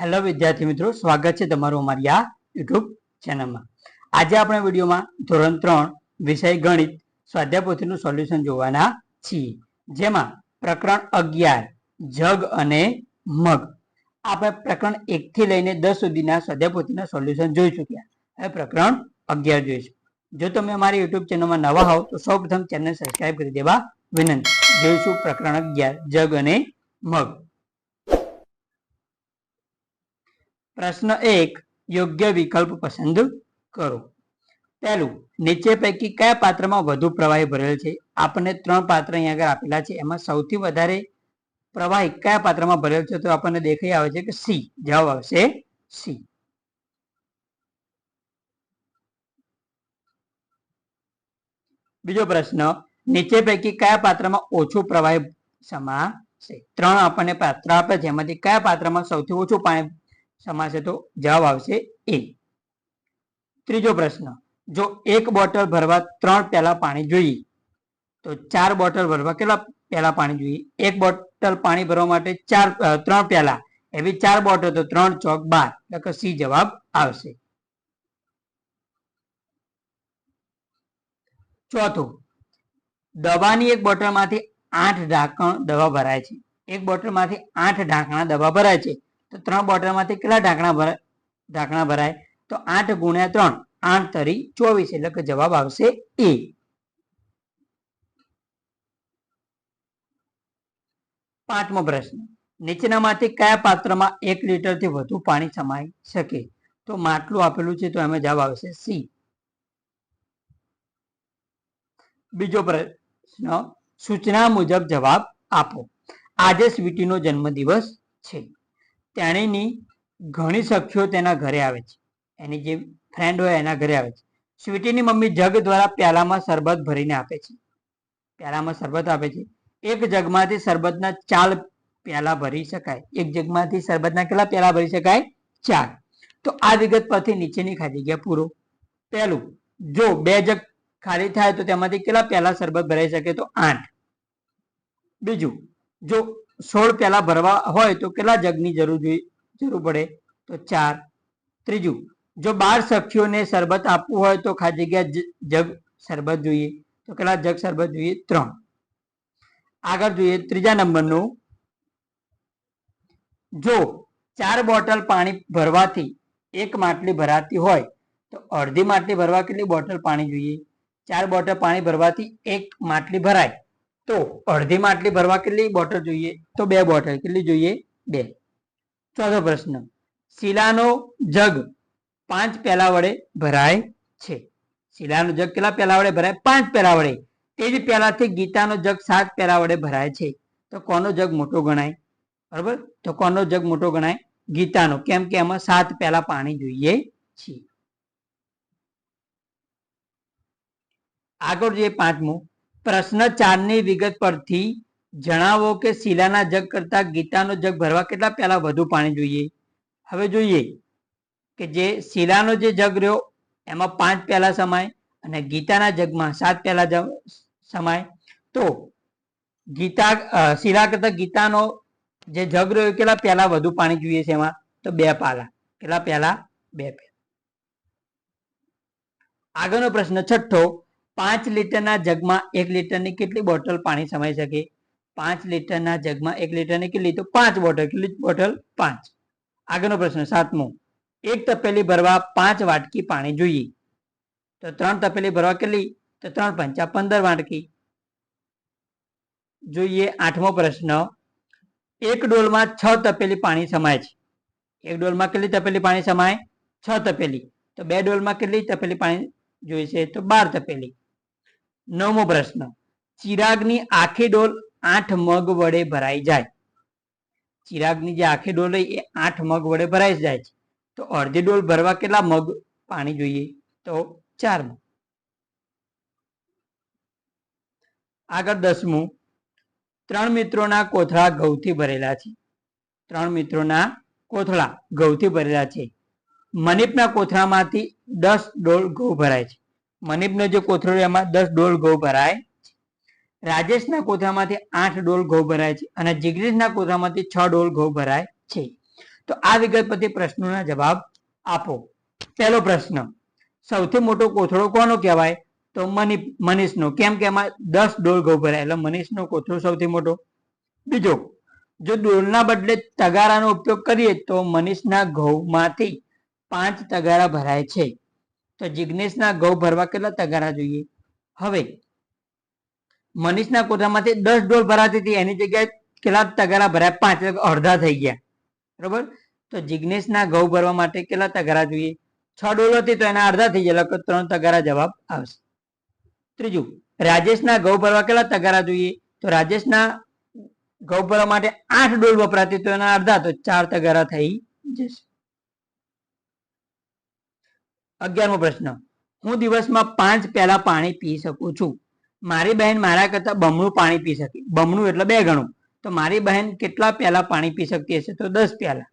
Hello વિદ્યાર્થી મિત્રો. સ્વાગત છે તમારું અમારી આ યુટ્યુબ ચેનલમાં આજે આપણે વિડીયોમાં ધોરણ ત્રણ, વિષય ગણિત, સ્વાધ્યાય પોથીનું સોલ્યુશન જોવાના છીએ. જેમાં પ્રકરણ અગિયાર, જગ અને મગ. આપણે પ્રકરણ એકથી લઈને દસ સુધીના સ્વાધ્યાય પોથીના સોલ્યુશન જોઈ ચૂક્યા. હવે પ્રકરણ અગિયાર જોઈશું. જો તમે અમારી યુટ્યુબ ચેનલમાં નવા હોવ, તો સૌપ્રથમ ચેનલ સબસ્ક્રાઈબ કરી દેવા વિનંતી. જોઈશું પ્રકરણ અગિયાર, જગ અને મગ. પ્રશ્ન એક, યોગ્ય વિકલ્પ પસંદ કરો. પહેલું, નીચે પૈકી કયા પાત્રમાં વધુ પ્રવાહી ભરેલ છે? આપણને ત્રણ પાત્ર અહીંયા આગળ આપેલા છે. એમાં સૌથી વધારે પ્રવાહી કયા પાત્રમાં ભરેલ છે? તો આપણને દેખાઈ આવે છે કે સી. જવાબ આવશે સી. બીજો પ્રશ્ન, નીચે પૈકી કયા પાત્રમાં ઓછું પ્રવાહી સમાશે ત્રણ આપણને પાત્ર આપે છે. એમાંથી કયા પાત્રમાં સૌથી ઓછું પાણી સમાશે તો જવાબ આવશે એ. ત્રીજો પ્રશ્ન, જો એક બોટલ ભરવા ત્રણ પેલા પાણી જોઈએ, તો ચાર બોટલ ભરવા કેટલા પેલા પાણી જોઈએ? એક બોટલ પાણી ભરવા માટે ચાર ત્રણ પેલા. એવી ચાર બોટલ તો ત્રણ ચોક બાર. એટલે સી જવાબ આવશે. ચોથું, દવાની એક બોટલમાંથી આઠ ઢાંકણ દવા ભરાય છે. એક બોટલમાંથી આઠ ઢાંકણા દવા ભરાય છે. તો ત્રણ બોટલમાંથી કેટલા ઢાંકણા ભરાય ઢાંકણા ભરાય? તો આઠ ગુણ્યા ત્રણ, આઠ તરી ચોવીસ, એટલે કે જવાબ આવશે એ. પાંચમો પ્રશ્ન. નીચેનામાંથી કયા પાત્રમાં એક લીટરથી વધુ પાણી સમાઈ શકે? તો માટલું આપેલું છે તો એમાં જવાબ આવશે સી. બીજો પ્રશ્ન. સૂચના મુજબ જવાબ આપો. આજે સ્વીટીનો જન્મદિવસ છે. તેણીની ઘણી સખીઓ તેના ઘરે આવે છે. એની જે ફ્રેન્ડ હોય એના ઘરે આવે છે. સ્વીટીની મમ્મી જગ દ્વારા પ્યાલામાં શરબત ભરીને આપે છે. પ્યાલામાં શરબત આપે છે. એક જગમાંથી શરબતના ચાર પ્યાલા ભરી શકાય. એક જગમાંથી શરબતના કેટલા પ્યાલા ભરી શકાય? ચાર. તો આ વિગત પરથી નીચેની ખાલી જગ્યા પૂરો. પહેલું, જો બે જગ ખાલી થાય તો તેમાંથી કેટલા પ્યાલા શરબત ભરાઈ શકે? તો આઠ. બીજું, જો સોળ પ્યાલા ભરવા હોય તો કેટલા જગની જરૂર જોઈએ જરૂર પડે? તો ચાર. ત્રીજું, જો બાર સખીઓને શરબત આપવું હોય તો ખાલી જગ્યા જગ શરબત જોઈએ. તો કેટલા જગ શરબત જોઈએ? ત્રણ. આગળ જોઈએ ત્રીજા નંબરનું. જો ચાર બોટલ પાણી ભરવાથી એક માટલી ભરાતી હોય, તો અડધી માટલી ભરવા કેટલી બોટલ પાણી જોઈએ? ચાર બોટલ પાણી ભરવાથી એક માટલી ભરાય. તો અડધી માટલી ભરવા કેટલી? બોટલ જોઈએ. તો બે બોટલ. કેટલી જોઈએ? બે. ચોથો પ્રશ્ન. શીલાનો જગ પાંચ પેલા વડે ભરાય છે. શીલાનો જગ કેટલા પેલા વડે ભરાય? પાંચ પેલા વડે. તે જ પેલાથી ગીતાનો જગ સાત પેલા વડે ભરાય છે. તો કોનો જગ મોટો ગણાય? બરાબર? તો કોનો જગ મોટો ગણાય? ગીતાનો. કેમ કે એમાં સાત પેલા પાણી જોઈએ છે. આગળ જોઈએ પાંચમું. પ્રશ્ન ચારની વિગત પરથી જણાવો કે શીલાના જગ કરતા ગીતાનો જગ ભરવા કેટલા પહેલા વધુ પાણી જોઈએ? હવે જોઈએ કે જે શીલાનો જે જગ રહ્યો, એમાં પાંચ પહેલા સમાય અને ગીતાના જગમાં સાત પહેલા સમાય. તો ગીતા શિલા કરતા ગીતાનો જે જગ રહ્યો કેટલા પહેલા વધુ પાણી જોઈએ છે એમાં? તો બે પાલા. કેટલા પહેલા? બે પહેલા. આગળનો પ્રશ્ન છઠ્ઠો પાંચ લીટરના જગમાં એક લીટરની કેટલી બોટલ પાણી સમાઈ શકે? પાંચ લીટરના જગમાં એક લીટરની કેટલી? તો પાંચ બોટલ. કેટલી બોટલ? પાંચ. આગળનો પ્રશ્ન, સાતમો. એક તપેલી ભરવા પાંચ વાટકી પાણી જોઈએ. તો ત્રણ તપેલી ભરવા કેટલી? તો ત્રણ પંચા પંદર વાટકી. જોઈએ આઠમો પ્રશ્ન. એક ડોલમાં છ તપેલી પાણી સમાય છે. એક ડોલમાં કેટલી તપેલી પાણી સમાય? છ તપેલી. તો બે ડોલમાં કેટલી તપેલી પાણી જોઈશે તો બાર તપેલી. નવમો પ્રશ્ન. ચિરાગની આખી ડોલ આઠ મગ વડે ભરાઈ જાય. ચિરાગની જે આખી ડોલ હોય એ આઠ મગ વડે ભરાઈ જાય છે. તો અડધી ડોલ ભરવા કેટલા મગ? પાણી જોઈએ. તો ચાર મગ. આગળ દસમું. ત્રણ મિત્રોના કોથળા ઘઉંથી ભરેલા છે. ત્રણ મિત્રોના કોથળા ઘઉંથી ભરેલા છે. મનીપના કોથળામાંથી દસ ડોલ ઘઉં ભરાય છે. મનીપનો જે કોથળો એમાં દસ ડોલ ઘઉં ભરાય. રાજેશના કોથળામાંથી આઠ ડોલ ઘઉં ભરાય છે અને જિગ્નેશના કોથળામાંથી છ ડોલ ઘઉં ભરાય છે. તો આ વિગત પરથી પ્રશ્નોના જવાબ આપો. પહેલો પ્રશ્ન, સૌથી મોટો કોથળો કોનો કહેવાય? તો મની મનીષનો. કેમ કે એમાં દસ ડોલ ઘઉં ભરાય, એટલે મનીષનો કોથળો સૌથી મોટો. બીજો, જો ડોલના બદલે તગારાનો ઉપયોગ કરીએ તો મનીષના ઘઉંમાંથી પાંચ તગારા ભરાય છે. તો જિગ્નેશના ઘઉં ભરવા કેટલા તગારા જોઈએ? હવે, મનીષના કોઠામાંથી દસ ડોલ ભરાતી હતી, એની જગ્યાએ કેટલા તગારા ભરાયા? પાંચ અડધા થઈ ગયા. બરોબર? તો જિગ્નેશના ઘઉં ભરવા માટે કેટલા તગારા જોઈએ? છ ડોલ હતી તો એના અડધા થઈ ગયા એટલે ત્રણ તગારા જવાબ આવશે. ત્રીજું, રાજેશના ઘઉં ભરવા કેટલા તગારા જોઈએ? તો રાજેશના ઘઉં ભરવા માટે આઠ ડોલ વપરાતી તો એના અડધા, તો ચાર તગારા થઈ જશે. અગિયારમો પ્રશ્ન. હું દિવસમાં પાંચ પેલા પાણી પી શકું છું. મારી બહેન મારા કરતા બમણું પાણી પી શકે. બમણું એટલે બે ગણું. તો મારી બહેન કેટલા પેલા પાણી પી શકતી હશે? તો દસ પ્યાલા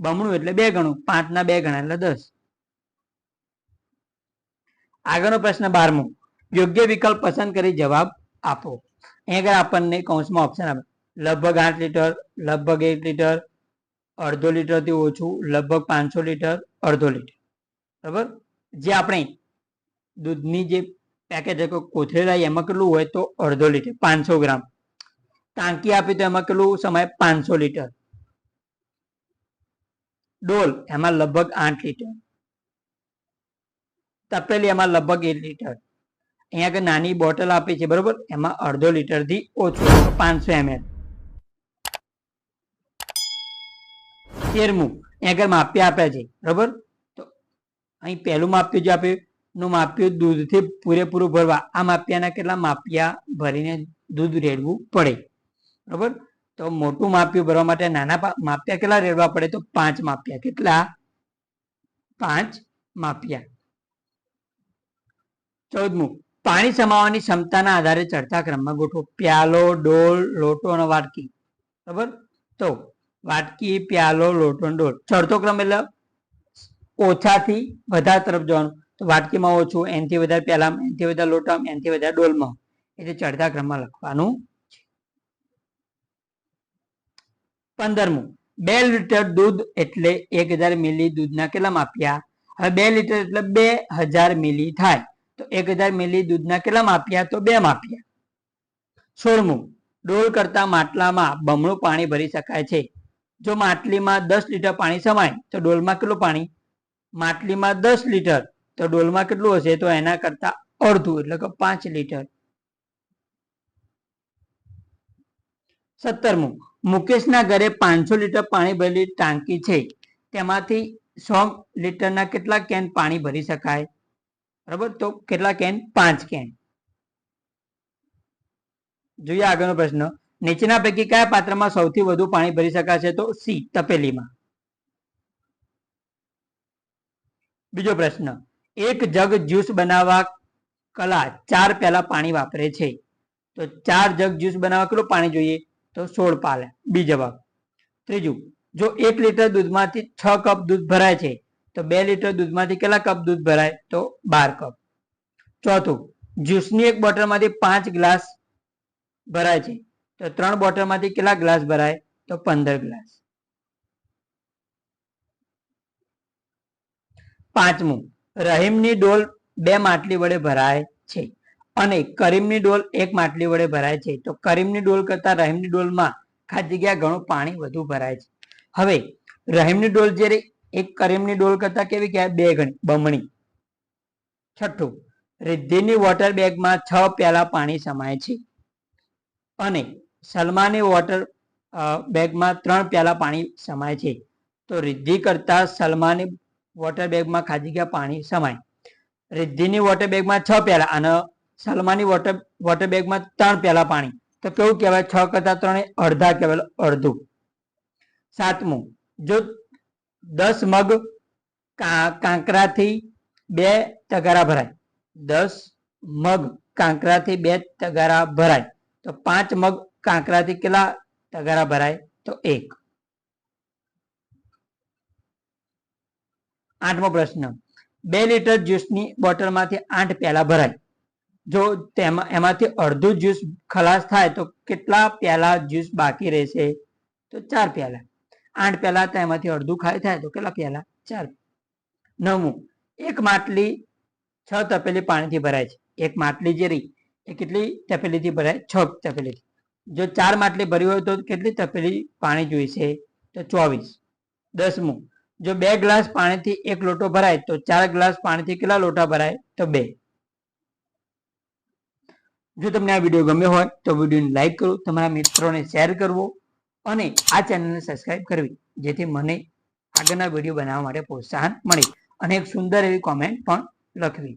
બમણું એટલે બે ગણું. પાંચ ના બે ગણા એટલે દસ. આગળનો પ્રશ્ન બારમો. યોગ્ય વિકલ્પ પસંદ કરી જવાબ આપો. અહીં આગળ આપણને કૌંસમાં ઓપ્શન આપે. લગભગ આઠ લીટર, લગભગ એક લીટર, અડધો લીટરથી ઓછું, લગભગ પાંચસો લીટર, અડધો લીટર. બરાબર? જે આપણે દૂધની જે પેકેજ કોથળેલા એમાં કેટલું હોય તો અડધો લીટર, પાંચસો ગ્રામ. ટાંકી આપી તો એમાં કેટલું સમય? પાંચસો લીટર. ડોલ, એમાં લગભગ આઠ લીટર. તપેલી, એમાં લગભગ એક લીટર. અહીંયા આગળ નાની બોટલ આપી છે, બરોબર? એમાં અડધો લીટરથી ઓછું પાંચસો એમએલ. તેરમું, અહીંયા આગળ માપ્યા આપ્યા છે, બરોબર? અહીં પહેલું માપ્યું જે આપ્યું નું માપ્યું દૂધથી પૂરેપૂરું ભરવા. આ માપિયાના કેટલા માપિયા ભરીને દૂધ રેડવું પડે. બરોબર? તો મોટું માપ્યું ભરવા માટે નાના માપ્યા કેટલા રેડવા પડે? તો પાંચ માપિયા. કેટલા? પાંચ માપિયા. ચૌદમું. પાણી સમાવવાની ક્ષમતાના આધારે ચડતા ક્રમમાં ગોઠવો. પ્યાલો, ડોલ, લોટો અને વાટકી. બરાબર? તો વાટકી, પ્યાલો, લોટો ડોલ. ચડતો ક્રમ એટલે ઓછાથી વધારે તરફ જવાનું. તો વાટકીમાં ઓછું એનથી વધારે પ્યાલામાં એનથી વધારે લોટામાં એનથી વધારે ડોલમાં. એટલે ચડતા ક્રમમાં લખવાનું છે. પંદરમું. બે લીટર દૂધ એટલે એક હજાર મિલી દૂધના કેટલા માપ્યા હવે બે લીટર એટલે બે હજાર મિલી થાય. તો એક હજાર મિલી દૂધના કેટલા માપ્યા તો બે માપ્યા સોળમું. ડોલ કરતા માટલામાં બમણું પાણી ભરી શકાય છે. જો માટલીમાં દસ લીટર પાણી સમાય, તો ડોલમાં કેટલું પાણી? માટલીમાં દસ લીટર. તો ડોલમાં કેટલું હશે? તો એના કરતા અડધું, એટલે કે પાંચ લીટર. સત્તરમું મુકેશના ઘરે પાંચસો લીટર પાણી ભરેલી ટાંકી છે. તેમાંથી સો લીટરના કેટલા કેન પાણી ભરી શકાય? બરાબર? તો કેટલા કેન? પાંચ કેન. જોઈએ આગળનો પ્રશ્ન. નીચેના પૈકી કયા પાત્રમાં સૌથી વધુ પાણી ભરી શકાશે? તો સી, તપેલીમાં. બીજો પ્રશ્ન. એક જગ જ્યુસ બનાવવા કલા ચાર પ્યાલા પાણી વાપરે છે. તો ચાર જગ જ્યુસ બનાવવા કેટલું પાણી જોઈએ? તો સોળ પાલે. બી જવાબ. ત્રીજું, જો એક લીટર દૂધમાંથી છ કપ દૂધ ભરાય છે, તો બે લીટર દૂધમાંથી કેટલા કપ દૂધ ભરાય? તો બાર કપ. ચોથું, જ્યુસની એક બોટલમાંથી પાંચ ગ્લાસ ભરાય છે, તો ત્રણ બોટલમાંથી કેટલા ગ્લાસ ભરાય? તો પંદર ગ્લાસ. પાંચમું, રહીમની ડોલ બે માટલી વડે ભરાય છે અને કરીમની ડોલ એક માટલી વડે ભરાય છે. તો કરીમની ડોલ કરતા રહીમની ડોલમાં ખાસ જગ્યા ઘણું પાણી વધુ ભરાય છે. હવે, રહીમની ડોલ જ્યારે એક કરીમની ડોલ કરતા કેવી કહેવાય? બે ગણી, બમણી. છઠ્ઠું, રિદ્ધિની વોટર બેગમાં છ પ્યાલા પાણી સમાય છે અને સલમાની વોટર બેગમાં ત્રણ પ્યાલા પાણી સમાય છે. તો રિદ્ધિ કરતા સલમાની વોટર બેગમાં ખાધી ગયા પાણી સમાય. રિદ્ધિની વોટર બેગમાં છ પ્યાલા અને સલમાની વોટર વોટર બેગમાં ત્રણ પ્યાલા પાણી. તો કેવું કહેવાય? છ કરતા ત્રણ અડધા કહેવાય, અડધું. સાતમું, જો દસ મગ કાંકરાથી બે તગારા ભરાય. દસ મગ કાંકરાથી બે તગારા ભરાય. તો પાંચ મગ કાંકરાથી કેટલા તગારા ભરાય? તો એક. આઠમો પ્રશ્ન. બે લીટર જ્યુસની બોટલમાંથી આઠ પ્યાલા ભરાય. જો તેમાં, એમાંથી અડધું જ્યુસ ખલાસ થાય તો કેટલા પ્યાલા જ્યુસ બાકી રહેશે? તો ચાર પ્યાલા. આઠ પ્યાલા હતા એમાંથી અડધું ખાલી થાય તો કેટલા પહેલા ચાર. નવમું. એક માટલી છ તપેલી પાણીથી ભરાય છે. એક માટલી જે રહી, એ કેટલી તપેલીથી ભરાય? છ તપેલીથી. જો ચાર માટલી ભરી હોય તો કેટલી તપેલી પાણી જોઈશે? તો ચોવીસ. દસમું. જો બે ગ્લાસ પાણીથી એક લોટો ભરાય, તો ચાર ગ્લાસ પાણીથી કેટલા લોટા ભરાય? તો બે. જો તમને આ વીડિયો ગમ્યો હોય, તો વિડીયોને લાઈક કરો, તમારા મિત્રોને શેર કરવો અને આ ચેનલને સબસ્ક્રાઇબ કરવી, જેથી મને આગળના વીડિયો બનાવવા માટે પ્રોત્સાહન મળે અને એક સુંદર એવી કોમેન્ટ પણ લખવી.